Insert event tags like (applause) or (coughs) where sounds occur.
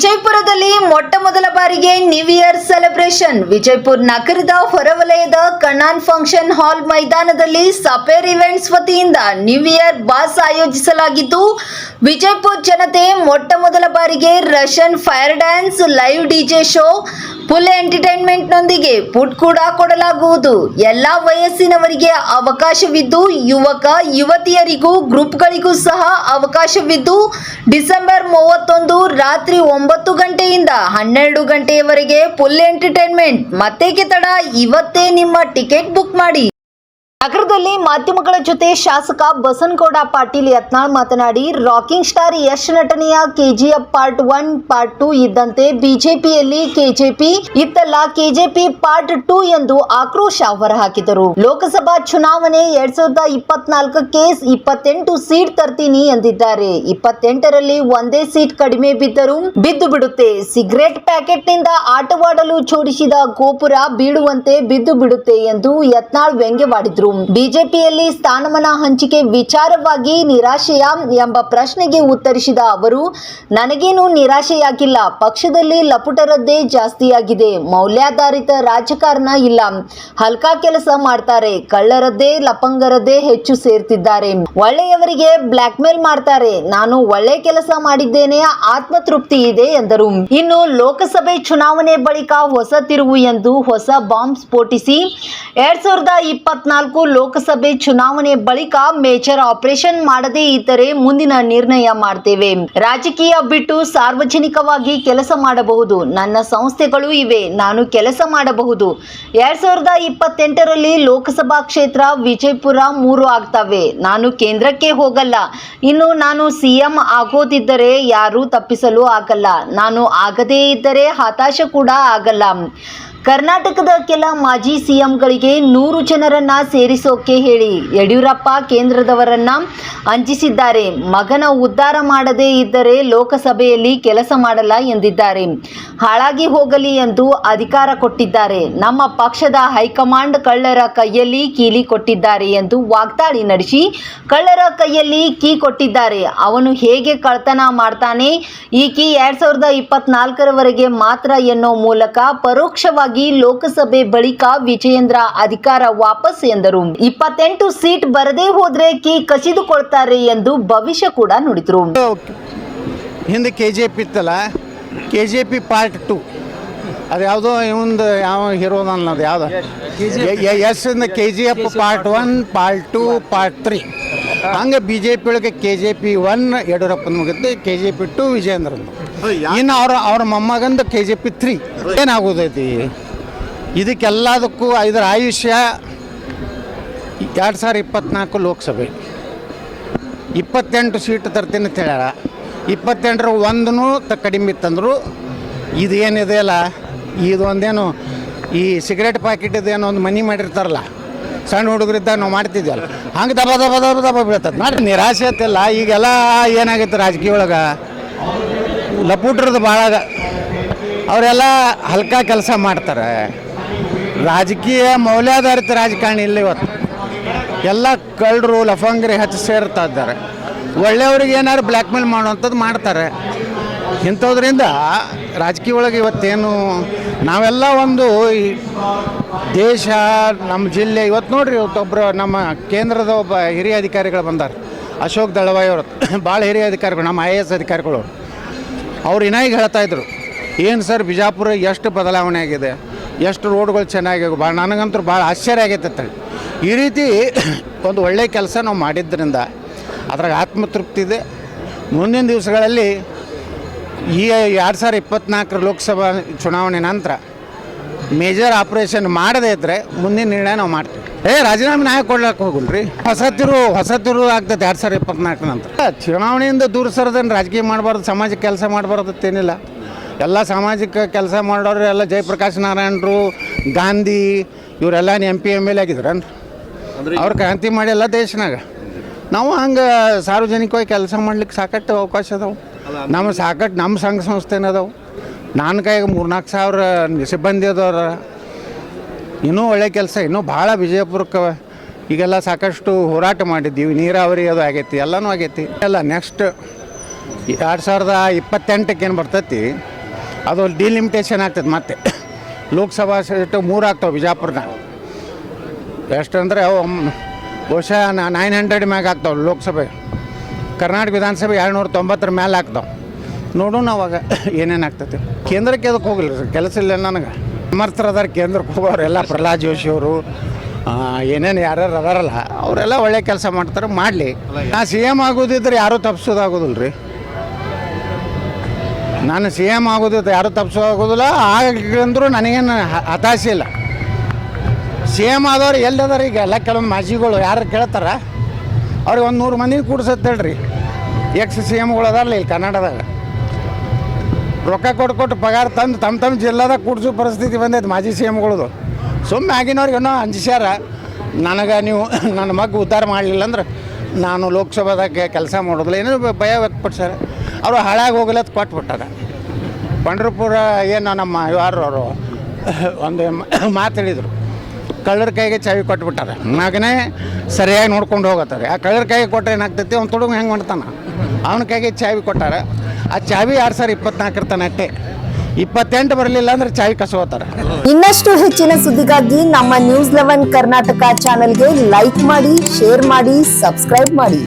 DJ Pura ಮೊಟ್ಟ ಮೊದಲ ಬಾರಿಗೆ ನ್ಯೂ ಇಯರ್ ಸೆಲೆಬ್ರೇಷನ್ ವಿಜಯಪುರ ನಗರದ ಹೊರವಲಯದ ಕಣಾನ್ ಫಂಕ್ಷನ್ ಹಾಲ್ ಮೈದಾನದಲ್ಲಿ ಸಪೇರ್ ಇವೆಂಟ್ಸ್ ವತಿಯಿಂದ ನ್ಯೂ ಇಯರ್ ಬಾಸ್ ಆಯೋಜಿಸಲಾಗಿದ್ದು, ವಿಜಯಪುರ ಜನತೆ ಮೊಟ್ಟ ಮೊದಲ ಬಾರಿಗೆ Russian fire dance live DJ show full ಎಂಟರ್ಟೈನ್ಮೆಂಟ್ನೊಂದಿಗೆ food ಕೂಡ ಕೊಡಲಾಗುವುದು. ಎಲ್ಲಾ ವಯಸ್ಸಿನವರಿಗೆ ಅವಕಾಶವಿದ್ದು, ಯುವಕ, ಯುವತಿಯರಿಗೂ ಗ್ರೂಪ್ಗಳಿಗೂ ಸಹ ಅವಕಾಶವಿದ್ದು, ಡಿಸೆಂಬರ್ ಮೂವತ್ತೊಂದು ರಾತ್ರಿ ಒಂಬತ್ತು ಗಂಟೆಯಿಂದ ಹನ್ನೆರಡು ಗಂಟೆಯವರೆಗೆ ಫುಲ್ ಎಂಟರ್ಟೈನ್ಮೆಂಟ್. ಮತ್ತೇಕೆ ತಡ ಇವತ್ತೇ ನಿಮ್ಮ ಟಿಕೆಟ್ ಬುಕ್ ಮಾಡಿ. ನಗರದಲ್ಲಿ ಮಾಧ್ಯಮಗಳ ಜೊತೆ ಶಾಸಕ ಬಸನಗೌಡ ಪಾಟೀಲ್ ಯತ್ನಾಳ್ ಮಾತನಾಡಿ, ರಾಕಿಂಗ್ ಸ್ಟಾರ್ ಯಶ್ ನಟನೆಯ KGF part one, part two ಇದ್ದಂತೆ ಬಿಜೆಪಿಯಲ್ಲಿ ಕೆಜೆಪಿ ಇತ್ತಲ್ಲ, ಕೆಜೆಪಿ ಪಾರ್ಟ್ ಟೂ ಎಂದು ಆಕ್ರೋಶ ಹೊರಹಾಕಿದರು. ಲೋಕಸಭಾ ಚುನಾವಣೆ ಎರಡ್ ಸಾವಿರದ ಇಪ್ಪತ್ನಾಲ್ಕಕ್ಕೆ ಇಪ್ಪತ್ತೆಂಟು ಸೀಟ್ ತರ್ತೀನಿ ಎಂದಿದ್ದಾರೆ. ಇಪ್ಪತ್ತೆಂಟರಲ್ಲಿ ಒಂದೇ ಸೀಟ್ ಕಡಿಮೆ ಬಿದ್ದರೂ ಬಿದ್ದು ಬಿಡುತ್ತೆ. ಸಿಗರೆಟ್ ಪ್ಯಾಕೆಟ್ನಿಂದ ಆಟವಾಡಲು ಜೋಡಿಸಿದ ಗೋಪುರ ಬೀಳುವಂತೆ ಬಿದ್ದು ಬಿಡುತ್ತೆ ಎಂದು ಯತ್ನಾಳ್ ವ್ಯಂಗ್ಯವಾಡಿದ್ರು. ಬಿಜೆಪಿಯಲ್ಲಿ ಸ್ಥಾನಮಾನ ಹಂಚಿಕೆ ವಿಚಾರವಾಗಿ ನಿರಾಶೆಯ ಎಂಬ ಪ್ರಶ್ನೆಗೆ ಉತ್ತರಿಸಿದ ಅವರು, ನನಗೇನು ನಿರಾಶೆಯಾಗಿಲ್ಲ. ಪಕ್ಷದಲ್ಲಿ ಲಪುಟರದ್ದೇ ಜಾಸ್ತಿಯಾಗಿದೆ. ಮೌಲ್ಯಾಧಾರಿತ ರಾಜಕಾರಣ ಇಲ್ಲ. ಹಲ್ಕಾ ಕೆಲಸ ಮಾಡ್ತಾರೆ. ಕಳ್ಳರದ್ದೇ, ಲಪಂಗರದ್ದೇ ಹೆಚ್ಚು ಸೇರ್ತಿದ್ದಾರೆ. ಒಳ್ಳೆಯವರಿಗೆ ಬ್ಲಾಕ್ ಮೇಲ್ ಮಾಡ್ತಾರೆ. ನಾನು ಒಳ್ಳೆ ಕೆಲಸ ಮಾಡಿದ್ದೇನೆ. ಆತ್ಮತೃಪ್ತಿ ಇದೆ ಎಂದರು. ಇನ್ನು ಲೋಕಸಭೆ ಚುನಾವಣೆ ಬಳಿಕ ಹೊಸ ತಿರುವು ಎಂದು ಹೊಸ ಬಾಂಬ್ ಸ್ಫೋಟಿಸಿ. ಎರಡ್ ಸಾವಿರದ ಇಪ್ಪತ್ನಾಲ್ಕು ಲೋಕಸಭೆ ಚುನಾವಣೆ ಬಳಿಕ ಮೇಜರ್ ಆಪರೇಷನ್ ಮಾಡದೇ ಇದ್ದರೆ ಮುಂದಿನ ನಿರ್ಣಯ ಮಾಡ್ತೇವೆ. ರಾಜಕೀಯ ಬಿಟ್ಟು ಸಾರ್ವಜನಿಕವಾಗಿ ಕೆಲಸ ಮಾಡಬಹುದು. ನನ್ನ ಸಂಸ್ಥೆಗಳು ಇವೆ. ನಾನು ಕೆಲಸ ಮಾಡಬಹುದು. ಎರಡ್ ಸಾವಿರದ ಇಪ್ಪತ್ತೆಂಟರಲ್ಲಿ ಲೋಕಸಭಾ ಕ್ಷೇತ್ರ ವಿಜಯಪುರ ಮೂರು ಆಗ್ತವೆ. ನಾನು ಕೇಂದ್ರಕ್ಕೆ ಹೋಗಲ್ಲ. ಇನ್ನು ನಾನು ಸಿಎಂ ಆಗೋದಿದ್ದರೆ ಯಾರೂ ತಪ್ಪಿಸಲು ಆಗಲ್ಲ. ನಾನು ಆಗದೇ ಇದ್ದರೆ ಹತಾಶ ಕೂಡ ಆಗಲ್ಲ. ಕರ್ನಾಟಕದ ಕೆಲ ಮಾಜಿ ಸಿಎಂಗಳಿಗೆ ನೂರು ಜನರನ್ನ ಸೇರಿಸೋಕೆ ಹೇಳಿ ಯಡಿಯೂರಪ್ಪ ಕೇಂದ್ರದವರನ್ನ ಅಂಜಿಸಿದ್ದಾರೆ. ಮಗನ ಉದ್ಧಾರ ಮಾಡದೇ ಇದ್ದರೆ ಲೋಕಸಭೆಯಲ್ಲಿ ಕೆಲಸ ಮಾಡಲ್ಲ ಎಂದಿದ್ದಾರೆ. ಹಾಳಾಗಿ ಹೋಗಲಿ ಎಂದು ಅಧಿಕಾರ ಕೊಟ್ಟಿದ್ದಾರೆ. ನಮ್ಮ ಪಕ್ಷದ ಹೈಕಮಾಂಡ್ ಕಳ್ಳರ ಕೈಯಲ್ಲಿ ಕೀಲಿ ಕೊಟ್ಟಿದ್ದಾರೆ ಎಂದು ವಾಗ್ದಾಳಿ ನಡೆಸಿ ಕಳ್ಳರ ಕೈಯಲ್ಲಿ ಕೀ ಕೊಟ್ಟಿದ್ದಾರೆ. ಅವನು ಹೇಗೆ ಕಳ್ತನ ಮಾಡ್ತಾನೆ? ಈ ಕೀ ಎರಡ್ ಸಾವಿರದ ಇಪ್ಪತ್ನಾಲ್ಕರವರೆಗೆ ಮಾತ್ರ ಎನ್ನೋ ಮೂಲಕ ಪರೋಕ್ಷವಾಗಿ ಲೋಕಸಭೆ ಬಳಿಕ ವಿಜಯೇಂದ್ರ ಅಧಿಕಾರ ವಾಪಸ್ ಎಂದರು. ಇಪ್ಪತ್ತೆಂಟು ಸೀಟ್ ಬರದೇ ಹೋದ್ರೆ ಕೀ ಕಸಿದುಕೊಳ್ತಾರೆ ಎಂದು ಭವಿಷ್ಯ ಕೂಡ ನುಡಿದ್ರು. ಹಿಂದೆ ಕೆ ಜೆ ಪಿ ಇತ್ತಲ್ಲ K J P part two ಅದು ಯಾವುದೋ ಇವಂದು ಯಾವ ಹೀರೋ ಅನ್ನೋದು ಯಾವ್ದು? ಎಸ್ ಇಂದ K G F part one part two part three ಹಂಗೆ ಬಿ ಜೆ ಪಿ ಒಳಗೆ ಕೆ ಜೆ ಪಿ ಒನ್ ಯಡಿಯೂರಪ್ಪನ ಮುಗಿತು K J P two Vijayendra ಇನ್ನು ಅವ್ರ ಅವ್ರ ಮೊಮ್ಮಗಂದು ಕೆ ಜೆ ಪಿ ತ್ರೀ ಏನಾಗೋದೈತಿ? ಇದಕ್ಕೆಲ್ಲದಕ್ಕೂ ಇದರ ಆಯುಷ್ಯ ಎರಡು ಸಾವಿರ ಇಪ್ಪತ್ನಾಲ್ಕು ಲೋಕಸಭೆ. ಇಪ್ಪತ್ತೆಂಟು ಸೀಟ್ ತರ್ತೀನಿ ಅಂತ ಹೇಳ್ಯಾರ. ಇಪ್ಪತ್ತೆಂಟರ ಒಂದೂ ತ ಕಡಿಮೆ ಇತ್ತಂದ್ರು ಇದು ಏನಿದೆ ಅಲ್ಲ, ಇದು ಒಂದೇನು, ಈ ಸಿಗರೇಟ್ ಪ್ಯಾಕೆಟ್ ಇದೇನು ಒಂದು ಮನಿ ಮಾಡಿರ್ತಾರಲ್ಲ, ಸಣ್ಣ ಹುಡುಗರಿದ್ದಾಗ ನಾವು ಮಾಡ್ತಿದ್ವಲ್ಲ, ಹಂಗೆ ದಬ ದಬ ದಬ ದಬ ಬೀಳ್ತದೆ ಮಾಡಿ ನಿರಾಶೆ ಅತ್ತಿಲ್ಲ ಈಗೆಲ್ಲ ಏನಾಗೈತೆ ರಾಜಕೀಯ ಒಳಗೆ? ಲಪೂಟ್ರದ್ದು ಭಾಳ ಅವರೆಲ್ಲ ಹಲ್ಕ ಕೆಲಸ ಮಾಡ್ತಾರೆ. ರಾಜಕೀಯ ಮೌಲ್ಯಾಧಾರಿತ ರಾಜಕಾರಣಿ ಇಲ್ಲ ಇವತ್ತು. ಎಲ್ಲ ಕಳ್ಳರು, ಲಫಂಗರಿ ಹಚ್ಚಿ ಸೇರ್ತಾ ಇದ್ದಾರೆ. ಒಳ್ಳೆಯವ್ರಿಗೆ ಏನಾದ್ರು ಬ್ಲ್ಯಾಕ್ ಮೇಲ್ ಮಾಡುವಂಥದ್ದು ಮಾಡ್ತಾರೆ. ಇಂಥದ್ರಿಂದ ರಾಜಕೀಯ ಒಳಗೆ ಇವತ್ತೇನು, ನಾವೆಲ್ಲ ಒಂದು ಈ ದೇಶ, ನಮ್ಮ ಜಿಲ್ಲೆ, ಇವತ್ತು ನೋಡ್ರಿ ಇವತ್ತೊಬ್ಬರು ನಮ್ಮ ಕೇಂದ್ರದ ಒಬ್ಬ ಹಿರಿಯ ಅಧಿಕಾರಿಗಳು ಬಂದಾರೆ. ಅಶೋಕ್ ದಳವಾಯಿ ಅವರು. (coughs) ಭಾಳ ಹಿರಿಯ ಅಧಿಕಾರಿಗಳು, ನಮ್ಮ ಐ ಎ ಎಸ್ ಅಧಿಕಾರಿಗಳು ಅವ್ರು. ಇನ್ನಾಗಿ ಹೇಳ್ತಾ ಇದ್ರು, ಏನು ಸರ್ ಬಿಜಾಪುರ ಎಷ್ಟು ಬದಲಾವಣೆ ಆಗಿದೆ? ಎಷ್ಟು ರೋಡ್ಗಳು ಚೆನ್ನಾಗಿ ಭಾಳ ನನಗಂತೂ ಭಾಳ ಆಶ್ಚರ್ಯ ಆಗೈತೆ ಈ ರೀತಿ (coughs) ಒಂದು ಒಳ್ಳೆಯ ಕೆಲಸ ನಾವು ಮಾಡಿದ್ದರಿಂದ ಅದ್ರಾಗ ಆತ್ಮತೃಪ್ತಿ ಇದೆ. ಮುಂದಿನ ದಿವಸಗಳಲ್ಲಿ ಈ ಎರಡು ಸಾವಿರ ಇಪ್ಪತ್ನಾಲ್ಕರ ಲೋಕಸಭಾ ಚುನಾವಣೆ ನಂತರ ಮೇಜರ್ ಆಪ್ರೇಷನ್ ಮಾಡದೇ ಇದ್ದರೆ ಮುಂದಿನ ನಿರ್ಣಯ ನಾವು ಮಾಡ್ತೀವಿ. ಏ, ರಾಜೀನಾಮೆ ಕೊಡ್ಲಾಕ್ಕ ಹೋಗಲ್ಲ ಹೋಗಲ್ರಿ? ಹೊಸ ತಿರು ಹೊಸ ಆಗ್ತದೆ ಎರಡು ಸಾವಿರ ಇಪ್ಪತ್ನಾಲ್ಕು ನಂತರ. ಚುನಾವಣೆಯಿಂದ ದೂರ ಸರದನ್ನು ರಾಜಕೀಯ ಮಾಡಬಾರ್ದು, ಸಮಾಜಕ್ಕೆ ಕೆಲಸ ಮಾಡಬಾರ್ದು ಅಂತೇನಿಲ್ಲ. ಎಲ್ಲ ಸಾಮಾಜಿಕ ಕೆಲಸ ಮಾಡೋರು ಎಲ್ಲ ಜಯಪ್ರಕಾಶ್ ನಾರಾಯಣರು ಗಾಂಧಿ ಇವರೆಲ್ಲ ಎಂ ಪಿ ಎಂ ಎಲ್ ಆಗಿದ್ರನ್ ಅವ್ರು ಕ್ರಾಂತಿ ಮಾಡಿ ಎಲ್ಲ ದೇಶನಾಗ. ನಾವು ಹಂಗೆ ಸಾರ್ವಜನಿಕವಾಗಿ ಕೆಲಸ ಮಾಡ್ಲಿಕ್ಕೆ ಸಾಕಷ್ಟು ಅವಕಾಶ ಅದಾವೆ. ನಮ್ಮ ಸಾಕಷ್ಟು ನಮ್ಮ ಸಂಘ ಸಂಸ್ಥೆನ ಅದಾವೆ. ನಾನು ಕೈಗೆ ಮೂರ್ನಾಲ್ಕು ಸಾವಿರ ಸಿಬ್ಬಂದಿ ಅದವ್ರ ಇನ್ನೂ ಒಳ್ಳೆ ಕೆಲಸ ಇನ್ನೂ ಭಾಳ ವಿಜಯಪುರಕ್ಕೆ ಈಗೆಲ್ಲ ಸಾಕಷ್ಟು ಹೋರಾಟ ಮಾಡಿದ್ದೀವಿ. ನೀರಾವರಿ ಅದು ಆಗೈತಿ ಎಲ್ಲನೂ ಆಗೈತಿ. ಎಲ್ಲ ನೆಕ್ಸ್ಟ್ ಎರಡು ಸಾವಿರದ ಇಪ್ಪತ್ತೆಂಟಕ್ಕೆ ಏನು ಬರ್ತೈತಿ. ಅದು ಡಿಲಿಮಿಟೇಷನ್ ಆಗ್ತದೆ ಮತ್ತೆ. ಲೋಕಸಭಾ ಸೀಟು ಮೂರು ಆಗ್ತಾವೆ ಬಿಜಾಪುರನ ಎಷ್ಟಂದರೆ ಬಹುಶಃ ನೈನ್ ಹಂಡ್ರೆಡ್ ಮ್ಯಾಗ ಆಗ್ತಾವೆ ಲೋಕಸಭೆ. ಕರ್ನಾಟಕ ವಿಧಾನಸಭೆ ಎರಡುನೂರ ತೊಂಬತ್ತರ ಮೇಲೆ ಆಗ್ತಾವೆ. ನೋಡೋಣ ಅವಾಗ ಏನೇನು ಆಗ್ತೈತಿ ಕೇಂದ್ರಕ್ಕೆ ಅದಕ್ಕೆ ಹೋಗಿಲ್ಲ ಸರ್? ಕೆಲಸ ಇಲ್ಲ ನನಗೆ. ಸಮರ್ಥರು ಅದಾರ ಕೇಂದ್ರಕ್ಕೆ ಹೋಗೋರು, ಎಲ್ಲ ಪ್ರಹ್ಲಾದ್ ಜೋಶಿ ಅವರು ಏನೇನು ಯಾರ್ಯಾರು ಅದಾರಲ್ಲ, ಅವರೆಲ್ಲ ಒಳ್ಳೆ ಕೆಲಸ ಮಾಡ್ತಾರೆ, ಮಾಡಲಿ. ನಾ ಸಿ ಎಂ ಆಗೋದಿದ್ರೆ ಯಾರೂ ತಪ್ಪಿಸೋದಾಗೋದಿಲ್ಲ ರೀ ನಾನು ಸಿ ಎಂ ಯಾರು ಯಾರೂ ತಪ್ಪಿಸೋದಾಗೋದಿಲ್ಲ ಆಗಂದ್ರೂ ನನಗೇನು ಹತಾಶೆ ಇಲ್ಲ. ಸಿ ಎಂ ಆದವ್ರು ಎಲ್ಲದಾರ ಈಗ? ಎಲ್ಲ ಕೆಲವೊಂದು ಮಾಜಿಗಳು ಯಾರು ಕೇಳ್ತಾರ? ಅವ್ರಿಗೆ ಒಂದು ನೂರು ಮಂದಿ ಕೂಡ್ಸತ್ತೆ ಹೇಳ್ರಿ. ಎಕ್ಸ್ ಸಿ ಎಮ್ಗಳು ಅದಾರಲ್ಲ ಇಲ್ಲಿ ಕನ್ನಡದಾಗ. ರೊಕ್ಕ ಕೊಟ್ಟು ಕೊಟ್ಟು ಪಗಾರ ತಂದು ತಮ್ಮ ತಮ್ಮ ಜಿಲ್ಲಾದಾಗ ಕೂಡ್ಸೋ ಪರಿಸ್ಥಿತಿ ಬಂದೈತೆ ಮಾಜಿ ಸಿ ಎಮ್ಗಳದು ಸುಮ್ಮನೆ ಆಗಿನವ್ರಿಗೆ ಏನೋ ಅಂಜಿಸ್ಯಾರ? ನನಗೆ ನೀವು ನನ್ನ ಮಗ ಉದ್ಧಾರ ಮಾಡಲಿಲ್ಲ ಅಂದ್ರೆ ನಾನು ಲೋಕಸಭಾದಾಗ ಕೆಲಸ ಮಾಡೋದಿಲ್ಲ. ಏನೋ ಭಯ ವ್ಯಕ್ತಪಡಿಸ್ಯಾರ? ಅವರು ಹಾಳಾಗಿ ಹೋಗಲತ್ ಕೊಟ್ಬಿಟ್ಟಾರೆ. ಪಂಡ್ರಪುರ ಏನು ನಮ್ಮ ಯಾರು ಅವರು ಒಂದು ಮಾತು ಹೇಳಿದರು. ಕಳ್ಳರ ಕೈಗೆ ಚಾವಿ ಕೊಟ್ಬಿಟ್ಟಾರೆ. ಮಗನೇ ಸರಿಯಾಗಿ ನೋಡ್ಕೊಂಡು ಹೋಗತ್ತಾರೆ ಆ ಕಳ್ಳರ ಕೈಗೆ ಕೊಟ್ಟರೆ ಏನಾಗ್ತೈತಿ? ಅವ್ನು ತೊಡಗು ಹೆಂಗೆ ಮಾಡ್ತಾನೆ ಅವನ ಕೈಗೆ ಚಾವಿ ಕೊಟ್ಟಾರೆ. ಆ ಚಾವಿ ಎರಡು ಸಾವಿರ ಇಪ್ಪತ್ನಾಲ್ಕರ ಇಪ್ಪತ್ತೆಂಟು ಬರಲಿಲ್ಲ ಅಂದ್ರೆ ಚಾವಿ ಕಸೋತಾರೆ. ಇನ್ನಷ್ಟು ಹೆಚ್ಚಿನ ಸುದ್ದಿಗಾಗಿ ನಮ್ಮ ನ್ಯೂಸ್ ಲೆವೆನ್ ಕರ್ನಾಟಕ ಚಾನೆಲ್ಗೆ ಲೈಕ್ ಮಾಡಿ, ಶೇರ್ ಮಾಡಿ, ಸಬ್ಸ್ಕ್ರೈಬ್ ಮಾಡಿ.